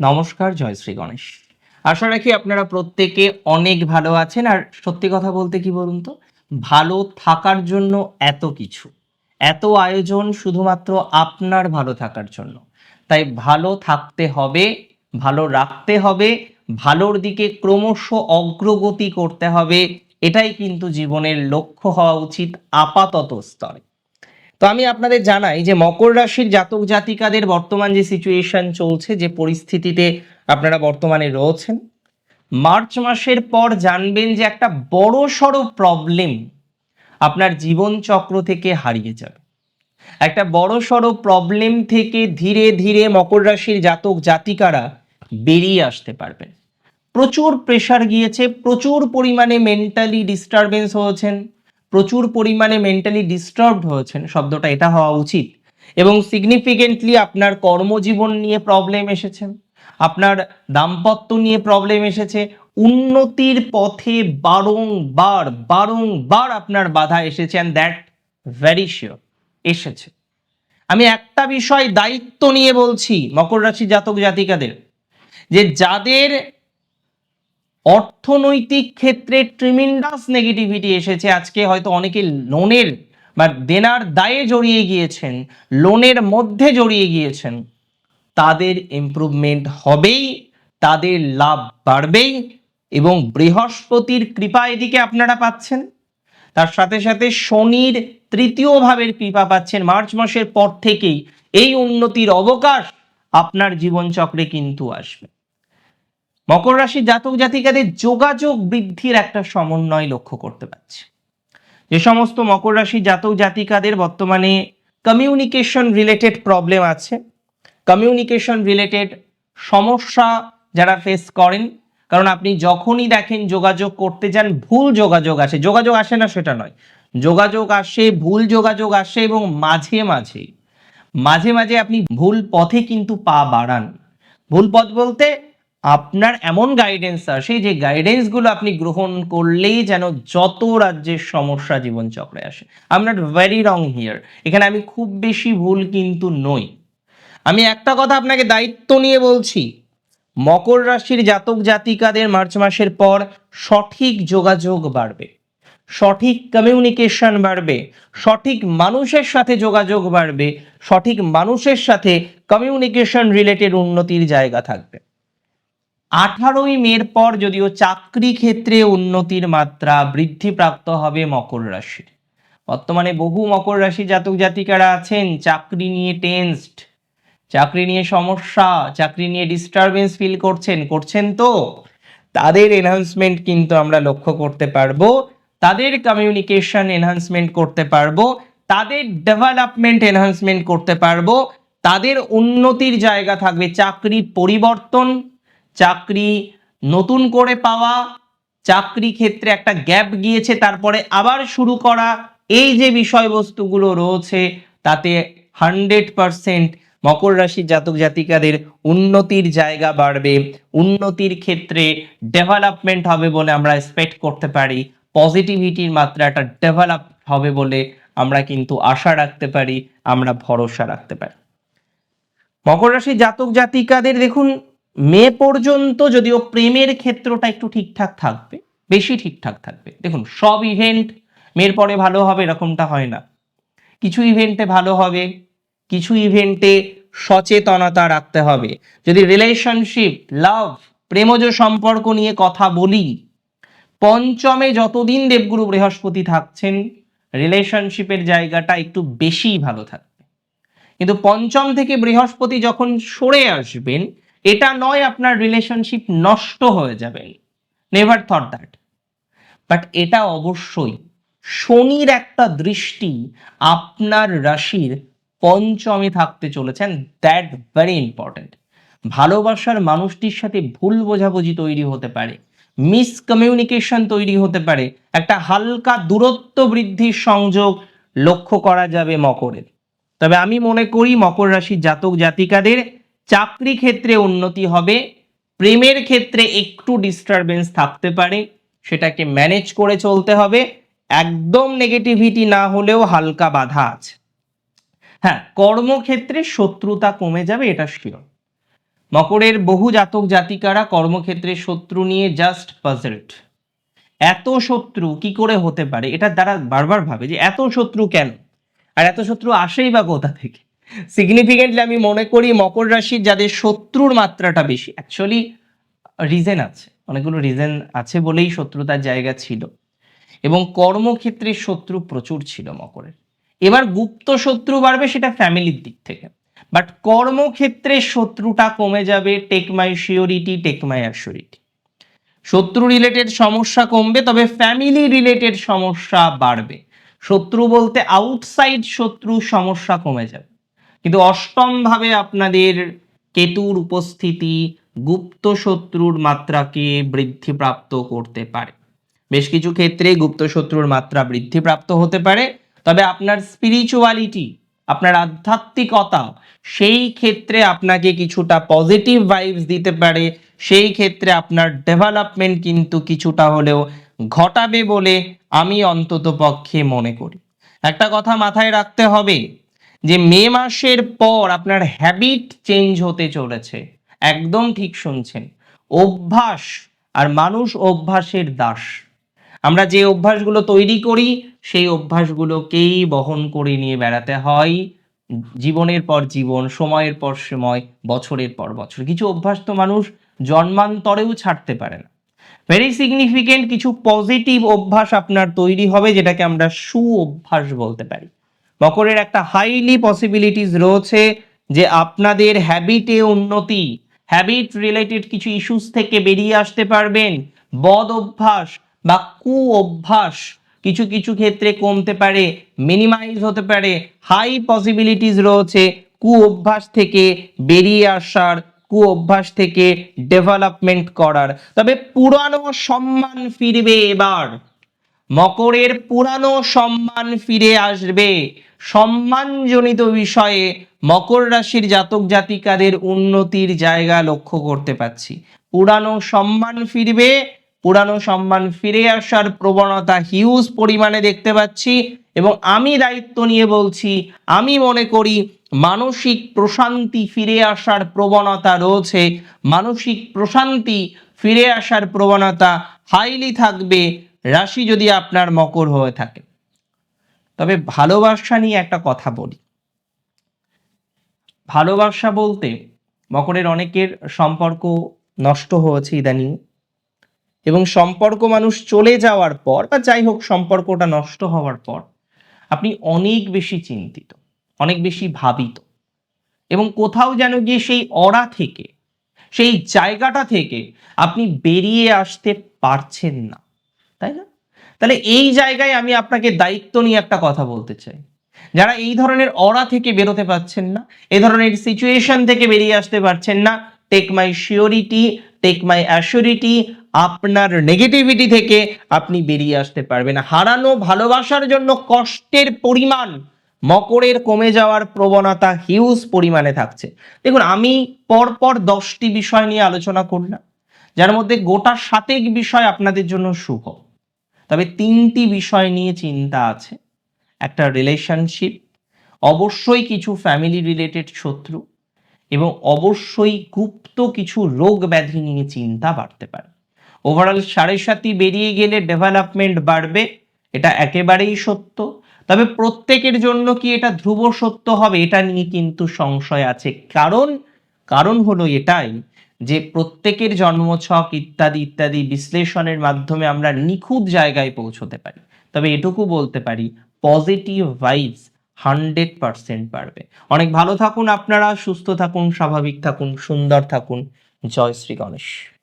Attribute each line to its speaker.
Speaker 1: নমস্কার, জয় শ্রী গণেশ। আশা রাখি আপনারা প্রত্যেকে অনেক ভালো আছেন। আর সত্যি কথা বলতে কি বলুন তো? ভালো থাকার জন্য এত কিছু, এত আয়োজন শুধুমাত্র আপনার ভালো থাকার জন্য। তাই ভালো থাকতে হবে, ভালো রাখতে হবে, ভালোর দিকে ক্রমশ অগ্রগতি করতে হবে, এটাই কিন্তু জীবনের লক্ষ্য হওয়া উচিত আপাতত স্তরে। তো আমি আপনাদের জানাই যে মকর রাশির জাতক জাতিকাদের বর্তমান যে সিচুয়েশন চলছে, যে পরিস্থিতিতে আপনারা বর্তমানে রয়েছেন, মার্চ মাসের পর জানবেন যে একটা বড় সড়ো প্রবলেম আপনার জীবন চক্র থেকে হারিয়ে যাবে। একটা বড় সড়ো প্রবলেম থেকে ধীরে ধীরে মকর রাশির জাতক জাতিকারা বেরিয়ে আসতে পারবেন। প্রচুর প্রেশার গিয়েছে, প্রচুর পরিমাণে মেন্টালি ডিস্টারবেন্স হয়েছেন প্রচুর পরিমাণে মেন্টালি ডিস্টার্বড হয়েছেন, শব্দটা এটা হওয়া উচিত। এবং সিগনিফিকেন্টলি আপনার কর্মজীবন নিয়ে প্রবলেম এসেছেন, আপনার দাম্পত্য নিয়ে প্রবলেম এসেছে, উন্নতির পথে বারংবার বারংবার আপনার বাধা এসেছে অ্যান্ড দ্যাট ভ্যারি শিওর এসেছে। আমি একটা বিষয় দায়িত্ব নিয়ে বলছি, মকর রাশি জাতক জাতিকাদের, যে যাদের অর্থনৈতিক ক্ষেত্রে ট্রিমিন্ডাস নেগেটিভিটি এসেছে। আজকে হয়তো অনেকে লোনের বা দেনার দায়ে জড়িয়ে গিয়েছেন লোনের মধ্যে জড়িয়ে গিয়েছেন। তাদের ইমপ্রুভমেন্ট হবেই, তাদের লাভ বাড়বেই এবং বৃহস্পতির কৃপা এদিকে আপনারা পাচ্ছেন। তার সাথে সাথে শনির তৃতীয় ভাবের কৃপা পাচ্ছেন। মার্চ মাসের পর থেকেই এই উন্নতির অবকাশ আপনার জীবনচক্রে কিন্তু আসবে। মকর রাশির জাতক জাতিকাদের যোগাযোগ বৃদ্ধির একটা সমন্বয় লক্ষ্য করতে পারছি। যে সমস্ত মকর রাশির জাতক জাতিকাদের বর্তমানে কমিউনিকেশন রিলেটেড প্রবলেম আছে। কমিউনিকেশন রিলেটেড সমস্যা যারা ফেস করেন, কারণ আপনি যখনই দেখেন যোগাযোগ করতে যান, ভুল যোগাযোগ আসে। যোগাযোগ আসে না, সেটা নয়। যোগাযোগ আসে, ভুল যোগাযোগ আসে এবং মাঝে মাঝে মাঝে মাঝে আপনি ভুল পথে কিন্তু পা বাড়ান। ভুল পথ বলতে আপনার এমন গাইডেন্স আসে যে গাইডেন্সগুলো আপনি গ্রহণ করলেই যেন যত রাজ্যের সমস্যা জীবনচক্রে আসে। I not very wrong here এখানে আমি খুব বেশি ভুল কিন্তু নই। আমি একটা কথা আপনাকে দায়িত্ব নিয়ে বলছি। মকর রাশির জাতক জাতিকাদের মার্চ মাসের পর সঠিক যোগাযোগ বাড়বে। সঠিক কমিউনিকেশন বাড়বে। সঠিক মানুষের সাথে যোগাযোগ বাড়বে। সঠিক মানুষের সাথে কমিউনিকেশন রিলেটেড উন্নতির জায়গা থাকবে। আঠারোই মের পর যদিও চাকরি ক্ষেত্রে উন্নতির মাত্রা বৃদ্ধিপ্রাপ্ত হবে মকর রাশির। বর্তমানে বহু মকর রাশি জাতক জাতিকারা আছেন, চাকরি নিয়ে টেনসড চাকরি নিয়ে সমস্যা, চাকরি নিয়ে ডিস্টারবেন্স ফিল করছেন। করছেন তো? তাদের এনহান্সমেন্ট কিন্তু আমরা লক্ষ্য করতে পারব, তাদের কমিউনিকেশন এনহান্সমেন্ট করতে পারব, তাদের ডেভেলপমেন্ট এনহান্সমেন্ট করতে পারব, তাদের উন্নতির জায়গা থাকবে চাকরি পরিবর্তন। চাকরি নতুন করে পাওয়া, চাকরি ক্ষেত্রে একটা গ্যাপ গিয়েছে, তারপরে আবার শুরু করা, এই যে বিষয়বস্তুগুলো রয়েছে, তাতে হান্ড্রেড পারসেন্ট মকর রাশির জাতক জাতিকাদের উন্নতির জায়গা বাড়বে। উন্নতির ক্ষেত্রে ডেভেলপমেন্ট হবে বলে আমরা এক্সপেক্ট করতে পারি। পজিটিভিটির মাত্রাটা ডেভেলপ হবে বলে আমরা কিন্তু আশা রাখতে পারি, আমরা ভরসা রাখতে পারি। মকর রাশির জাতক জাতিকাদের দেখুন মে পর্যন্ত যদিও প্রেমের ক্ষেত্রটা একটু ঠিকঠাক থাকবে, বেশি ঠিকঠাক থাকবে। দেখুন, সব ইভেন্ট মেয়ের পরে ভালো হবে এরকমটা হয় না। কিছু ইভেন্টে ভালো হবে, কিছু ইভেন্টে সচেতনতা রাখতে হবে। যদি রিলেশনশিপ লাভ প্রেমজ সম্পর্ক নিয়ে কথা বলি, পঞ্চমে যতদিন দেবগুরু বৃহস্পতি থাকছেন রিলেশনশিপের জায়গাটা একটু বেশিই ভালো থাকবে। কিন্তু পঞ্চম থেকে বৃহস্পতি যখন সরে আসবেন এটা নয়, আপনার রিলেশনশিপ নষ্ট হয়ে যাবে। নেভার থট দ্যাট বাট এটা অবশ্যই। শনির একটা দৃষ্টি আপনার রাশির পঞ্চমে থাকতে চলেছেন। দ্যাট ভেরি ইম্পর্টেন্ট ভালোবাসার মানুষটির সাথে ভুল বোঝাবুঝি তৈরি হতে পারে। মিসকমিউনিকেশন তৈরি হতে পারে। একটা হালকা দূরত্ব বৃদ্ধির সংযোগ লক্ষ্য করা যাবে মকরের। তবে আমি মনে করি মকর রাশির জাতক জাতিকাদের চাকরি ক্ষেত্রে উন্নতি হবে, প্রেমের ক্ষেত্রে একটু ডিস্টারবেন্স থাকতে পারে, সেটাকে ম্যানেজ করে চলতে হবে, একদম নেগেটিভিটি না হলেও হালকা বাধা আছে। হ্যাঁ কর্মক্ষেত্রে শত্রুতা কমে যাবে, এটা শিওর মকরের বহু জাতক জাতিকারা কর্মক্ষেত্রে শত্রু নিয়ে জাস্ট পাজলড এত শত্রু কি করে হতে পারে? এটা দ্বারা বারবার ভাবে যে এত শত্রু কেন? আর এত শত্রু আসেই বা কোথা থেকে? সিগনিফিকেন্টলি আমি মনে করি মকর রাশির যাদের শত্রুর মাত্রাটা বেশি অ্যাকচুয়ালি রিজন আছে, অনেকগুলো রিজেন আছে বলেই শত্রুতার জায়গা ছিল। এবং কর্মক্ষেত্রে শত্রু প্রচুর ছিল মকরের। এবার গুপ্ত শত্রু বাড়বে সেটা ফ্যামিলির দিক থেকে। বাট কর্মক্ষেত্রে শত্রুটা কমে যাবে take my surety take my assurity শত্রু রিলেটেড সমস্যা কমবে, তবে ফ্যামিলি রিলেটেড সমস্যা বাড়বে। শত্রু বলতে আউটসাইড শত্রু সমস্যা কমে যাবে। কিন্তু অষ্টম ভাবে আপনাদের কেতুর উপস্থিতি গুপ্ত শত্রুর মাত্রাকে বৃদ্ধিপ্রাপ্ত করতে পারে। বেশ কিছু ক্ষেত্রে গুপ্ত শত্রুর মাত্রা বৃদ্ধিপ্রাপ্ত হতে পারে, তবে আপনার স্পিরিচুয়ালিটি আপনার আধ্যাত্মিকতা, সেই ক্ষেত্রে আপনাকে কিছুটা পজিটিভ ভাইবস দিতে পারে, সেই ক্ষেত্রে আপনার ডেভেলপমেন্ট কিন্তু কিছুটা হলেও ঘটাবে বলে আমি অন্তত পক্ষে মনে করি। একটা কথা মাথায় রাখতে হবে যে মে মাসের পর আপনার হ্যাবিট চেঞ্জ হতে চলেছে। একদম ঠিক শুনছেন। অভ্যাস আর মানুষ অভ্যাসের দাস। আমরা যে অভ্যাসগুলো তৈরি করি, সেই অভ্যাসগুলোকেই বহন করে নিয়ে বেড়াতে হয়। জীবনের পর জীবন, সময়ের পর সময়, বছরের পর বছর। কিছু অভ্যাস তো মানুষ জন্মান্তরেও ছাড়তে পারে না। ভেরি সিগনিফিকেন্ট কিছু পজিটিভ অভ্যাস আপনার তৈরি হবে, যেটাকে আমরা সু অভ্যাস বলতে পারি। মকরের একটা হাইলি পসিবিলিটিস রয়েছে যে আপনাদের হ্যাবিটে উন্নতি হ্যাবিট রিলেটেড কিছু ইস্যুস থেকে বেরিয়ে আসতে পারবেন, বদ অভ্যাস বা কু অভ্যাস কিছু কিছু ক্ষেত্রে কমতে পারে মিনিমাইজ হতে পারে হাই পসিবিলিটিস রয়েছে কু অভ্যাস থেকে বেরিয়ে আসার, কু অভ্যাস থেকে ডেভেলপমেন্ট করার। তবে পুরানো সম্মান ফিরবে এবার। মকরের পুরানো সম্মান ফিরে আসবে। সম্মানজনিত বিষয়ে মকর রাশির জাতক জাতিকাদের উন্নতির জায়গা লক্ষ্য করতে পাচ্ছি পুরানো সম্মান ফিরবে, পুরানো সম্মান ফিরে আসার প্রবণতা হিউজ পরিমাণে দেখতে পাচ্ছি এবং আমি দায়িত্ব নিয়ে বলছি, আমি মনে করি মানসিক প্রশান্তি ফিরে আসার প্রবণতা রয়েছে, মানসিক প্রশান্তি ফিরে আসার প্রবণতা হাইলি থাকবে, রাশি যদি আপনার মকর হয়ে থাকে। তবে ভালোবাসা নিয়ে একটা কথা বলি। ভালোবাসা বলতে মকরের অনেকের সম্পর্ক নষ্ট হয়েছে ইদানিং এবং সম্পর্ক মানুষ চলে যাওয়ার পর বা যাই হোক সম্পর্কটা নষ্ট হওয়ার পর আপনি অনেক বেশি চিন্তিত, অনেক বেশি ভাবিত এবং কোথাও যেন গিয়ে সেই অরা থেকে, সেই জায়গাটা থেকে আপনি বেরিয়ে আসতে পারছেন না, তাই না? তাহলে এই জায়গায় আমি আপনাকে দায়িত্ব নিয়ে একটা কথা বলতে চাই। যারা এই ধরনের অরা থেকে বেরোতে পারছেন না এই ধরনের সিচুয়েশন থেকে বেরিয়ে আসতে পারছেন না take my surety take my assurity আপনার নেগেটিভিটি থেকে আপনি বেরিয়ে আসতে পারবেন হারানো ভালোবাসার জন্য কষ্টের পরিমাণ, মকরের কমে যাওয়ার প্রবণতা হিউজ পরিমাণে থাকছে। দেখুন, আমি পরপর দশটি বিষয় নিয়ে আলোচনা করলাম, যার মধ্যে গোটা সাতেক বিষয় আপনাদের জন্য শুভ। তবে তিনটি বিষয় নিয়ে চিন্তা আছে। একটা রিলেশনশিপ অবশ্যই কিছু ফ্যামিলি রিলেটেড শত্রু এবং অবশ্যই গুপ্ত কিছু রোগ ব্যাধি নিয়ে চিন্তা বাড়তে পারে। ওভারঅল সাড়ে সাতি বেরিয়ে গেলে ডেভেলপমেন্ট বাড়বে, এটা একেবারেই সত্য। তবে প্রত্যেকের জন্য কি এটা ধ্রুব সত্য হবে, এটা নিয়ে কিন্তু সংশয় আছে। কারণ কারণ হলো এটাই যে প্রত্যেকের জন্মছক ইত্যাদি ইত্যাদি বিশ্লেষণের মাধ্যমে আমরা নিখুঁত জায়গায় পৌঁছতে পারি। তবে এটুকু বলতে পারি পজিটিভ ভাইবস হান্ড্রেড পারসেন্ট বাড়বে। অনেক ভালো থাকুন, আপনারা সুস্থ থাকুন, স্বাভাবিক থাকুন, সুন্দর থাকুন। জয় শ্রী গণেশ।